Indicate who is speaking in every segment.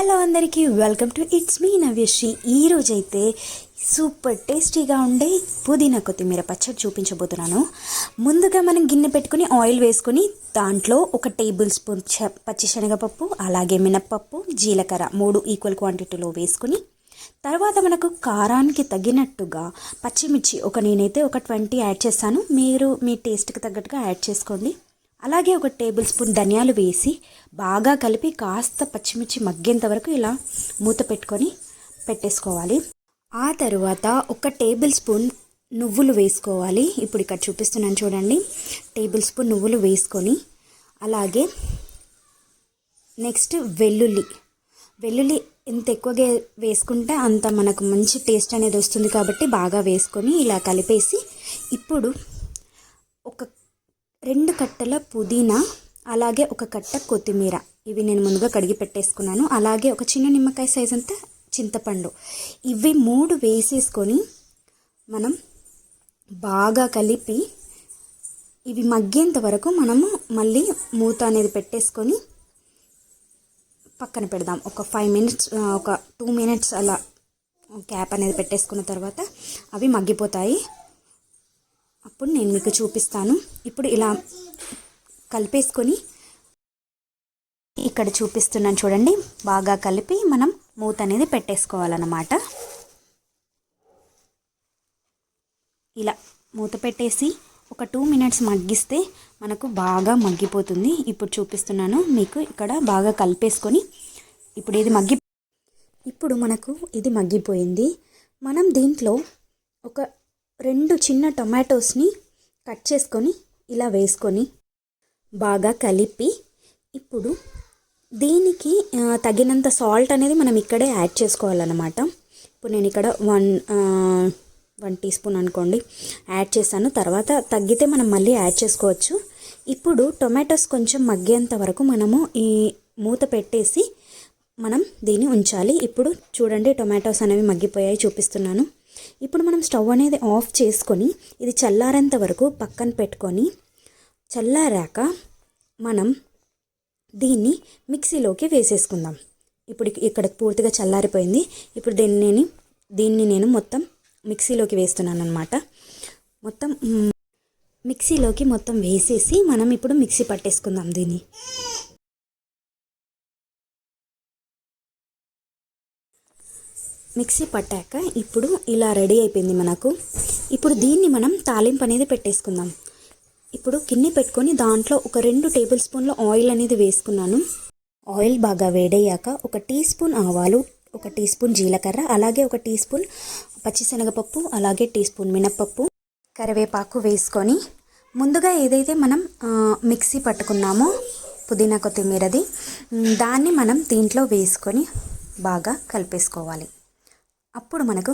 Speaker 1: Hello అందరికీ welcome to it's me Navyasri. ఈరోజు అయితే సూపర్ టేస్టీగా ఉండే పుదీనా కొత్తిమీర పచ్చడి చూపించబోతున్నాను. ముందుగా మనం గిన్నె పెట్టుకుని ఆయిల్ వేసుకొని దాంట్లో ఒక టేబుల్ స్పూన్ పచ్చిశనగపప్పు అలాగే మినప్పప్పు జీలకర్ర మూడు ఈక్వల్ క్వాంటిటీలో వేసుకుని తర్వాత మనకు కారానికి తగినట్టుగా పచ్చిమిర్చి ఒక నేనైతే ఒక ట్వంటీ యాడ్ చేస్తాను. మీరు మీ టేస్ట్కి తగ్గట్టుగా యాడ్ చేసుకోండి. అలాగే ఒక టేబుల్ స్పూన్ ధనియాలు వేసి బాగా కలిపి కాస్త పచ్చిమిర్చి మగ్గేంత వరకు ఇలా మూత పెట్టుకొని పెట్టేసుకోవాలి. ఆ తరువాత ఒక టేబుల్ స్పూన్ నువ్వులు వేసుకోవాలి. ఇప్పుడు ఇక్కడ చూపిస్తున్నాను చూడండి. టేబుల్ స్పూన్ నువ్వులు వేసుకొని అలాగే నెక్స్ట్ వెల్లుల్లి. వెల్లుల్లి ఎంత ఎక్కువగా వేసుకుంటే అంత మనకు మంచి టేస్ట్ అనేది వస్తుంది కాబట్టి బాగా వేసుకొని ఇలా కలిపేసి ఇప్పుడు రెండు కట్టల పుదీనా అలాగే ఒక కట్ట కొత్తిమీర. ఇవి నేను ముందుగా కడిగి పెట్టేసుకున్నాను. అలాగే ఒక చిన్న నిమ్మకాయ సైజ్ అంతా చింతపండు. ఇవి మూడు వేసేసుకొని మనం బాగా కలిపి ఇవి మగ్గేంత వరకు మనము మళ్ళీ మూత అనేది పెట్టేసుకొని పక్కన పెడదాం. ఒక ఫైవ్ మినిట్స్ ఒక టూ మినిట్స్ అలా క్యాప్ అనేది పెట్టేసుకున్న తర్వాత అవి మగ్గిపోతాయి. ఇప్పుడు నేను మీకు చూపిస్తాను. ఇప్పుడు ఇలా కలిపేసుకొని ఇక్కడ చూపిస్తున్నాను చూడండి. బాగా కలిపి మనం మూత అనేది పెట్టేసుకోవాలన్నమాట. ఇలా మూత పెట్టేసి ఒక టూ మినిట్స్ మగ్గిస్తే మనకు బాగా మగ్గిపోతుంది. ఇప్పుడు చూపిస్తున్నాను మీకు ఇక్కడ బాగా కలిపేసుకొని. ఇప్పుడు ఇది మగ్గి ఇప్పుడు మనకు ఇది మగ్గిపోయింది. మనం దీంట్లో ఒక రెండు చిన్న టొమాటోస్ని కట్ చేసుకొని ఇలా వేసుకొని బాగా కలిపి ఇప్పుడు దీనికి తగినంత సాల్ట్ అనేది మనం ఇక్కడే యాడ్ చేసుకోవాలన్నమాట. ఇప్పుడు నేను ఇక్కడ వన్ వన్ టీ స్పూన్ అనుకోండి యాడ్ చేశాను. తర్వాత తగ్గితే మనం మళ్ళీ యాడ్ చేసుకోవచ్చు. ఇప్పుడు టొమాటోస్ కొంచెం మగ్గేంత వరకు మనము ఈ మూత పెట్టేసి మనం దీన్ని ఉంచాలి. ఇప్పుడు చూడండి టొమాటోస్ అనేవి మగ్గిపోయాయి చూపిస్తున్నాను. ఇప్పుడు మనం స్టవ్ అనేది ఆఫ్ చేసుకొని ఇది చల్లారేంత వరకు పక్కన పెట్టుకొని చల్లారాక మనం దీన్ని మిక్సీలోకి వేసేసుకుందాం. ఇప్పుడు ఇక్కడ పూర్తిగా చల్లారిపోయింది. ఇప్పుడు దీన్ని నేను దీన్ని నేను మొత్తం మిక్సీలోకి వేస్తున్నాను అనమాట మొత్తం మిక్సీలోకి మొత్తం వేసేసి మనం ఇప్పుడు మిక్సీ పట్టేసుకుందాం దీన్ని. మిక్సీ పట్టాక ఇప్పుడు ఇలా రెడీ అయిపోయింది మనకు. ఇప్పుడు దీన్ని మనం తాలింపు అనేది పెట్టేసుకుందాం. ఇప్పుడు గిన్నె పెట్టుకొని దాంట్లో ఒక రెండు టేబుల్ స్పూన్ల ఆయిల్ అనేది వేసుకున్నాను. ఆయిల్ బాగా వేడయ్యాక ఒక టీ స్పూన్ ఆవాలు ఒక టీ స్పూన్ జీలకర్ర అలాగే ఒక టీ స్పూన్ పచ్చిశనగపప్పు అలాగే టీ స్పూన్ మినప్పప్పు కరివేపాకు వేసుకొని ముందుగా ఏదైతే మనం మిక్సీ పట్టుకున్నామో పుదీనా కొత్తిమీరది దాన్ని మనం దీంట్లో వేసుకొని బాగా కలిపేసుకోవాలి. అప్పుడు మనకు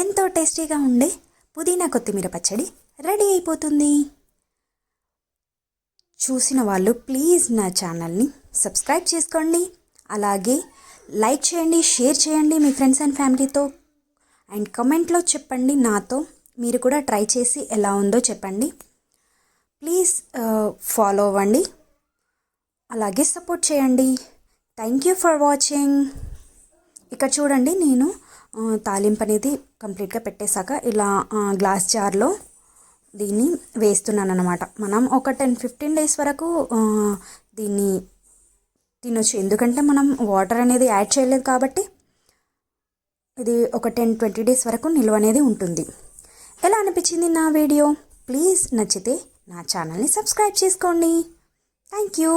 Speaker 1: ఎంతో టేస్టీగా ఉండే పుదీనా కొత్తిమీర పచ్చడి రెడీ అయిపోతుంది. చూసిన వాళ్ళు ప్లీజ్ నా ఛానల్ని సబ్స్క్రైబ్ చేసుకోండి. అలాగే లైక్ చేయండి షేర్ చేయండి మీ ఫ్రెండ్స్ అండ్ ఫ్యామిలీతో. అండ్ కమెంట్లో చెప్పండి నాతో మీరు కూడా ట్రై చేసి ఎలా ఉందో చెప్పండి. ప్లీజ్ ఫాలో అవ్వండి. అలాగే సపోర్ట్ చేయండి. Thank you for watching. ఇక్కడ చూడండి నేను తాలింపు అనేది కంప్లీట్గా పెట్టేశాక ఇలా గ్లాస్ జార్లో దీన్ని వేస్తున్నాను అనమాట మనం ఒక టెన్ ఫిఫ్టీన్ డేస్ వరకు దీన్ని తినొచ్చు. ఎందుకంటే మనం వాటర్ అనేది యాడ్ చేయలేదు కాబట్టి ఇది ఒక టెన్ ట్వంటీ డేస్ వరకు నిల్వ అనేది ఉంటుంది. ఎలా అనిపించింది నా వీడియో? ప్లీజ్ నచ్చితే నా ఛానల్ని సబ్స్క్రైబ్ చేసుకోండి. Thank you.